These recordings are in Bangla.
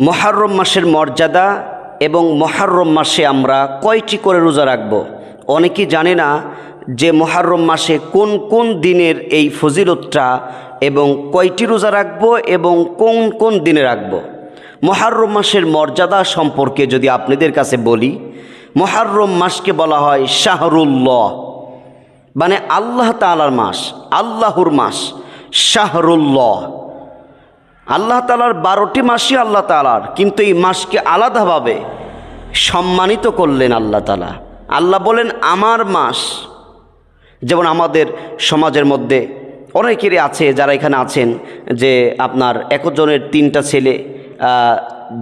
মহারম মাসের মর্যাদা এবং মহারম মাসে আমরা কয়টি করে রোজা রাখব? অনেকেই জানে না যে মহারম মাসে কোন কোন দিনের এই ফজিলতটা এবং কয়টি রোজা রাখব এবং কোন কোন দিনে রাখব? মহারম মাসের মর্যাদা সম্পর্কে যদি আপনাদের কাছে বলি, মহারম মাসকে বলা হয় শাহরুল্লাহ। মানে আল্লাহ তালার মাস, আল্লাহর মাস, শাহরুল্লাহ। আল্লাহ তালার বারোটি মাসই আল্লাহ তালার কিন্তু এই মাসকে আলাদাভাবে সম্মানিত করলেন আল্লাহ তালা আল্লাহ বলেন, আমার মাস। যেমন আমাদের সমাজের মধ্যে অনেকেরই আছে, যারা এখানে আছেন, যে আপনার একজনের তিনটা ছেলে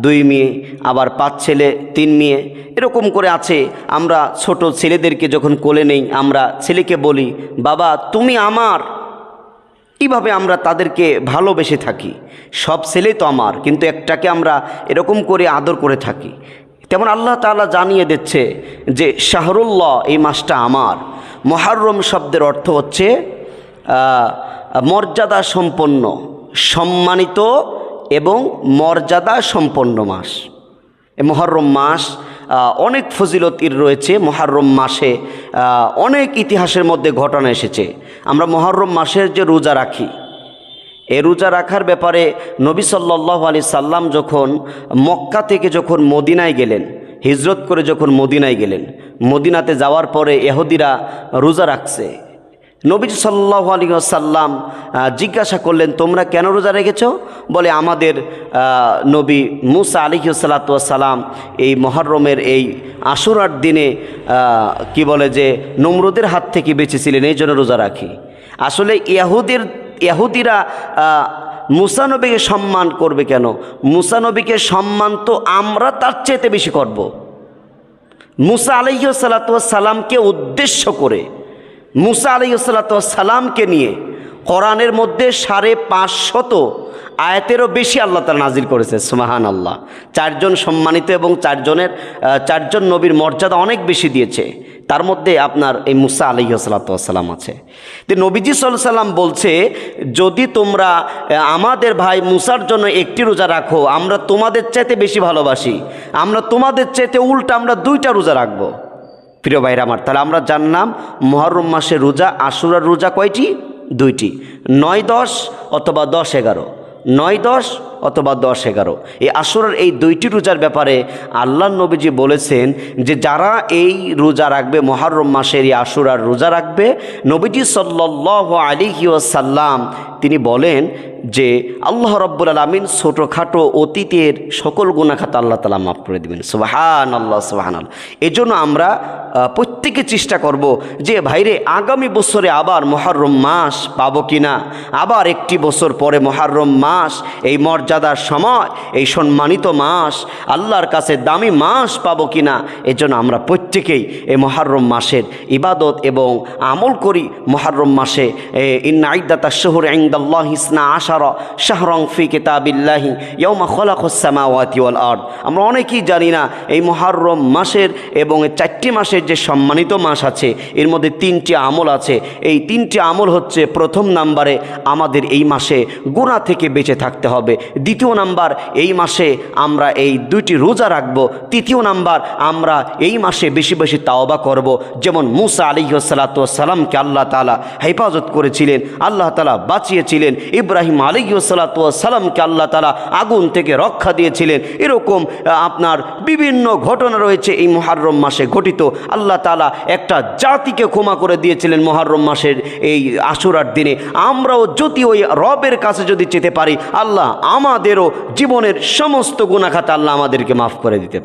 দুই মেয়ে, আবার পাঁচ ছেলে, তিন মেয়ে, এরকম করে আছে। আমরা ছোট ছেলেদেরকে যখন কোলে নেই, আমরা ছেলেকে বলি, বাবা, তুমি আমার এইভাবে আমরা তাদেরকে ভালোবেসে থাকি? সব ছেলে তো আমার, কিন্তু একটাকে আমরা এরকম করে আদর করে থাকি। তেমন আল্লাহ তাআলা জানিয়ে দিচ্ছে যে, শাহরুল্লাহ, এই মাসটা আমার। মহারম শব্দের অর্থ হচ্ছে মর্যাদা সম্পন্ন, সম্মানিত এবং মর্যাদা সম্পন্ন মাস। মহরম মাস অনেক ফজিলতির রয়েছে মহারম মাসে অনেক ইতিহাসের মধ্যে ঘটনা এসেছে। আমরা মহরম মাসের যে রোজা রাখি, এ রোজা রাখার ব্যাপারে নবী সাল্লাহ আলি সাল্লাম যখন মক্কা থেকে যখন মদিনায় গেলেন, হিজরত করে যখন মদিনায় গেলেন, মদিনাতে যাওয়ার পরে এহুদিরা রোজা রাখছে। নবীজ সাল্লাহ আলী সাল্লাম জিজ্ঞাসা করলেন, তোমরা কেন রোজা রেখেছ? বলে, আমাদের নবী মুসা আলী সালাতাম এই মহরমের এই আশুরার দিনে কি বলে যে, নমরুদের হাত থেকে বেঁচেছিলেন, এই জন্য রোজা রাখি। আসলে ইয়াহুদের, ইয়াহুদিরা মুসানবীকে সম্মান করবে কেন? মুসানবীকে সম্মান তো আমরা তার চেয়েতে বেশি করব। মুসা আলাইসালাতামকে উদ্দেশ্য করে মুসা আলাইসালাতামকে নিয়ে কোরআনের মধ্যে সাড়ে পাঁচশত আয়াতেরও বেশি আল্লাহ তালা নাজির করেছে সুমাহান আল্লাহ চারজন সম্মানিত এবং চারজনের চারজন নবীর মর্যাদা অনেক বেশি দিয়েছে। তার মধ্যে আপনার এই মুসা আলহিহাসাল্লাম আছে। তো নবীজি সাল্লাহ সাল্লাম বলছে, যদি তোমরা আমাদের ভাই মুসার জন্য একটি রোজা রাখো, আমরা তোমাদের চাইতে বেশি ভালোবাসি। আমরা তোমাদের চাইতে উল্টা আমরা দুইটা রোজা রাখব। প্রিয় ভাইরা আমার, তাহলে আমরা জানলাম মহরম মাসে রোজা, আশুরার রোজা কয়টি? দুইটি। নয় দশ অথবা দশ এগারো। নয় দশ অথবা দশ এগারো। এই আশুরার এই দুইটি রোজার ব্যাপারে আল্লাহ নবীজি বলেছেন যে, যারা এই রোজা রাখবে, মহরম মাসের এই আশুরার রোজা রাখবে, নবীজি সাল্লাহ আলী সাল্লাম তিনি বলেন যে, আল্লাহ রব্বুল আলমিন ছোটোখাটো অতীতের সকল গুণাখাত আল্লাহ তালা মাফ করে দেবেন। সোহান আল্লাহ সোহান আল্লাহ এই জন্য আমরা প্রত্যেকে চেষ্টা করব যে, ভাইরে, আগামী বছরে আবার মহারম মাস পাবো কি না আবার একটি বছর পরে মহারম মাস, এই মর্যাদার সময়, এই সম্মানিত মাস, আল্লাহর কাছে দামি মাস পাবো কি না এজন্য আমরা প্রত্যেকেই এই মহারম মাসের ইবাদত এবং আমল করি। মহারম মাসে ইন্না শহর ইংদাল্লাহ ইসনা আশারা শাহরং ফি কিতাবিল্লাহি ইয়মা খলাকসামাওয়াতি ওয়াল আর্দ। আমরা অনেকেই জানি না এই মহারম মাসের এবং চারটি মাসের যে সম্মানিত মাস আছে, এর মধ্যে তিনটি আমল আছে। এই তিনটি আমল হচ্ছে প্রথম নাম্বারে আমাদের এই মাসে গুণা থেকে বেঁচে থাকতে হবে। দ্বিতীয় নাম্বার, এই মাসে আমরা এই দুইটি রোজা রাখব। তৃতীয় নাম্বার, আমরা এই মাসে বেশি বেশি তাওবা করব। যেমন মুসা আলিহসালাতামকে আল্লাহ তালা হেফাজত করেছিলেন, আল্লাহ তালা বাঁচিয়েছিলেন। ইব্রাহিম আলিহসালাতামকে আল্লাহ তালা আগুন থেকে রক্ষা দিয়েছিলেন। এরকম আপনার বিভিন্ন ঘটনা রয়েছে এই মহারম মাসে ঘটিত। আল্লাহ তালা একটা জাতিকে ক্ষমা করে দিয়েছিলেন মহারম মাসের এই আশুরার দিনে। আমরাও যদি ওই রবের কাছে যদি যেতে পারি, আল্লাহ আমাদেরও জীবনের সমস্ত গুণাখাত আল্লাহ আমাদেরকে মাফ করে দিতে